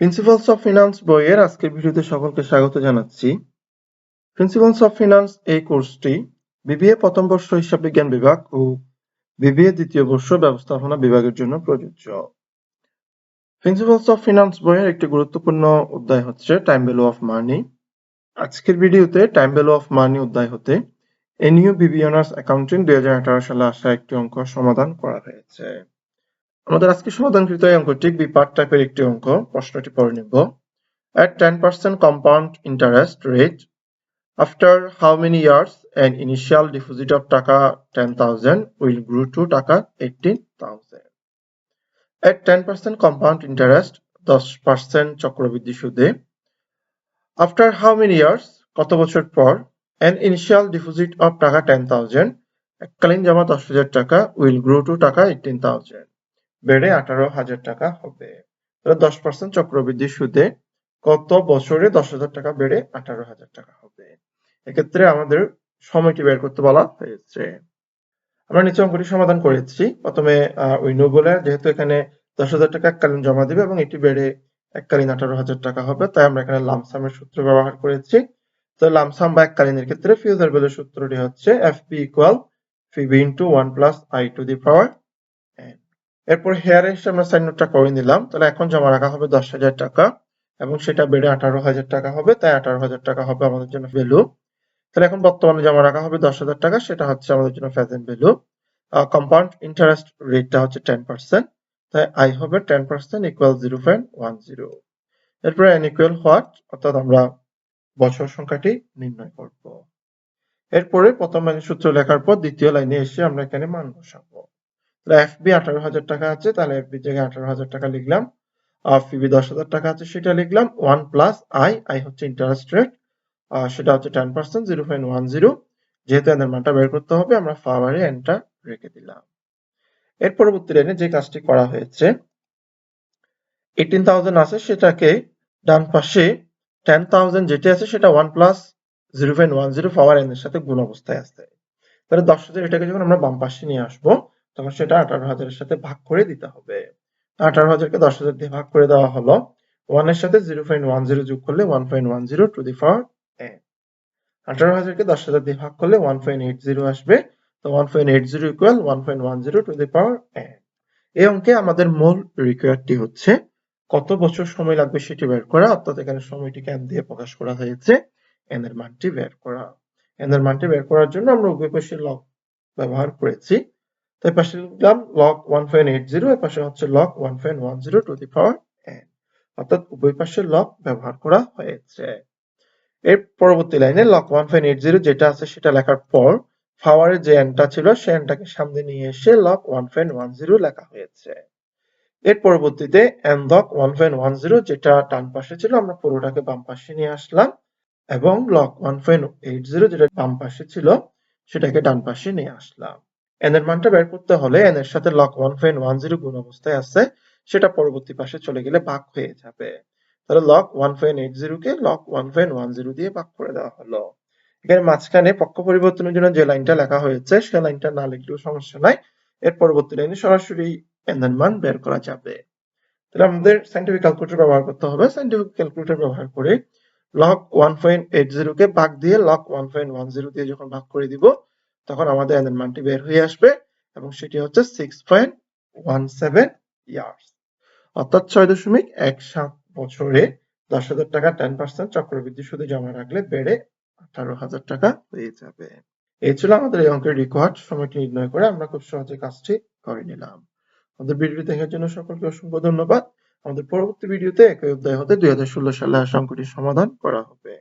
Principles of finance বইয়ের আজকের ভিডিওতে সকলকে স্বাগত জানাচ্ছি। প্রিন্সিপালস অফ ফিনান্স এই কোর্সটি বিবিএ প্রথম বর্ষ হিসাব বিজ্ঞান বিভাগ ও বিবিএ দ্বিতীয় বর্ষ ব্যবস্থাপনা বিভাগের জন্য প্রযোজ্য। প্রিন্সিপালস অফ ফিনান্স বইয়ের একটি গুরুত্বপূর্ণ অধ্যায় হচ্ছে টাইম ভ্যালু অফ মানি আজকের ভিডিওতে টাইম ভ্যালু অফ মানি অধ্যায় হতে এনইউ বিবি অনার্স অ্যাকাউন্টিং দুই সালে আসা একটি অঙ্ক সমাধান করা হয়েছে। আমাদের আজকে সমাধানকৃত এই অঙ্কটি বিপার টাইপের একটি অঙ্ক, প্রশ্নটি পড়ে নিব। At ten percent compound interest rate after how many years an initial deposit of taka ten thousand will grow to taka eighteen thousand at ten percent compound interest দশ পার্সেন্ট চক্রবৃদ্ধি সুদে আফটার হাউ মেনি ইয়ার্স কত বছর পর an initial deposit of taka ten thousand এককালীন জমা দশ হাজার টাকা will grow to taka eighteen thousand বেড়ে আঠারো হাজার টাকা হবে। দশ পার্সেন্ট চক্রবৃদ্ধি সুদে কত বছরে দশ হাজার টাকা বেড়ে আঠারো হাজার টাকা হবে? এক্ষেত্রে আমাদের সময়টি বের করতে বলা হয়েছে। আমরা নিচে অঙ্কটি সমাধান করেছি। প্রথমে উইনো বলে যেহেতু এখানে দশ হাজার টাকা এককালীন জমা দিবে এবং এটি বেড়ে এককালীন আঠারো হাজার টাকা হবে, তাই আমরা এখানে লামসামের সূত্র ব্যবহার করেছি। তো লামসাম বা এককালীনের ক্ষেত্রে ফিউজার বেলের সূত্রটি হচ্ছে F P equal fee b into one plus i to the power এরপর হেয়ারে এসে আমরা সাইন নোটটা করে নিলাম। তাহলে এখন জমা রাখা হবে দশ হাজার টাকা এবং সেটা বেড়ে আঠারো হাজার টাকা হবে, তাই আঠারো হাজার টাকা হবে আমাদের জন্য ভ্যালু তাহলে এখন বর্তমানে জমা রাখা হবে দশ হাজার টাকা, সেটা হচ্ছে আমাদের জন্য প্রেজেন্ট ভ্যালু কম্পাউন্ড ইন্টারেস্ট রেটটা হচ্ছে টেন পার্সেন্ট তাই আই হবে ten percent equal zero point one zero এরপরে এন ইকুয়াল হোয়াট অর্থাৎ আমরা বছর সংখ্যাটি নির্ণয় করব। এরপরে প্রথম লাইনের সূত্র লেখার পর দ্বিতীয় লাইনে এসে আমরা এখানে মান বসাবো। এফবি আঠারো হাজার টাকা আছে, তাহলে এফবি জায়গায় আঠারো হাজার টাকা লিখলাম। আর দশ হাজার টাকা আছে, সেটা লিখলাম ওয়ান প্লাস আই আই হচ্ছে ইন্টারেস্ট রেট সেটা হচ্ছে ten percent zero point one zero যেহেতু এদের মানটা বের করতে হবে, আমরা ফাওয়ারে এনটা রেখে দিলাম। এর পরবর্তী লাইনে যে কাজটি করা হয়েছে এইটিন থাউজেন্ড আছে, সেটাকে ডান পাশে টেন থাউজেন্ড যেটি আছে, সেটা one plus zero point one zero power n এর সাথে গুণ অবস্থায় আছে তাহলে দশ হাজার এটাকে যখন আমরা বাম পাশে নিয়ে আসব তখন সেটা আঠারো হাজারের সাথে ভাগ করে দিতে হবে। আঠারো হাজারকে দশ হাজার দিয়ে ভাগ করে দেওয়া হলো। ওয়ানের সাথে জিরো পয়েন্ট ওয়ান জিরো যোগ করলে one point one zero to the power n আঠারো হাজারকে দশ হাজার দিয়ে ভাগ করলে ওয়ান পয়েন্ট এইট জিরো আসবে। তো one point eight zero equal one point one zero to the power n এই অঙ্কে আমাদের মূল রিকোয়ারটি হচ্ছে কত বছর সময় লাগবে সেটি বের করা। অর্থাৎ এখানে সময়টিকে এন দিয়ে প্রকাশ করা হয়েছে। এন এর মানটি বের করা। এন এর মানটি বের করার জন্য আমরা উভয় পাশে লগ ব্যবহার করেছি। তাই পাশে লিখলাম log one point eight zero এর পাশে হচ্ছে log one point one zero to the power n অর্থাৎ উভয় পাশে লগ ব্যবহার করা হয়েছে। এর পরবর্তী লাইনে log one point eight zero যেটা আছে সেটা লেখার পর পাওয়ারের যে এনটা ছিল সে এনটাকে সামনে নিয়ে এসে log one point one zero লেখা হয়েছে। এর পরবর্তীতে n log one point one zero যেটা ডান পাশে ছিল, আমরা পুরোটাকে বাম পাশে নিয়ে আসলাম এবং log one point eight zero যেটা বাম পাশে ছিল, সেটাকে ডান পাশে নিয়ে আসলাম। এন এর মানটা বের করতে হলে এন এর সাথে log one point one zero গুণ অবস্থায় আছে, সেটা পরবর্তী পাশে চলে গেলে ভাগ হয়ে যাবে। তাহলে log one point eight zero কে log one point one zero দিয়ে ভাগ করে দেওয়া হলো। এখানে মাঝখানে পক্ষ পরিবর্তনের জন্য যে লাইনটা লেখা হয়েছে, সে লাইনটা না লিখলেও সমস্যা নাই। এর পরবর্তী লাইনে সরাসরি এন এর মান বের করা যাবে। তাহলে আমাদের সাইন্টিফিক ক্যালকুলেটর ব্যবহার করতে হবে। সাইন্টিফিক ক্যালকুলেটর ব্যবহার করে log one point eight zero কে ভাগ দিয়ে log one point one zero দিয়ে যখন ভাগ করে দিব তখন আমাদের এন মানটি বের হয়ে আসবে এবং সেটি হচ্ছে six point one seven years অর্থাৎ ছয় দশমিক এক সাত বছরে দশ হাজার টাকা টেন পার্সেন্ট চক্রবৃদ্ধি সুদে জমা রাখলে বেড়ে আঠারো হাজার টাকা হয়ে যাবে। এই ছিল আমাদের এই অঙ্কের রিকোয়ার্ড সময়টি নির্ণয় করে আমরা খুব সহজে কাজটি করে নিলাম। আমাদের ভিডিওটি দেখার জন্য সকলকে অসংখ্য ধন্যবাদ। আমাদের পরবর্তী ভিডিওতে একই অধ্যায় হতে দুই হাজার ষোলো সালে আসা অঙ্কটির সমাধান করা হবে।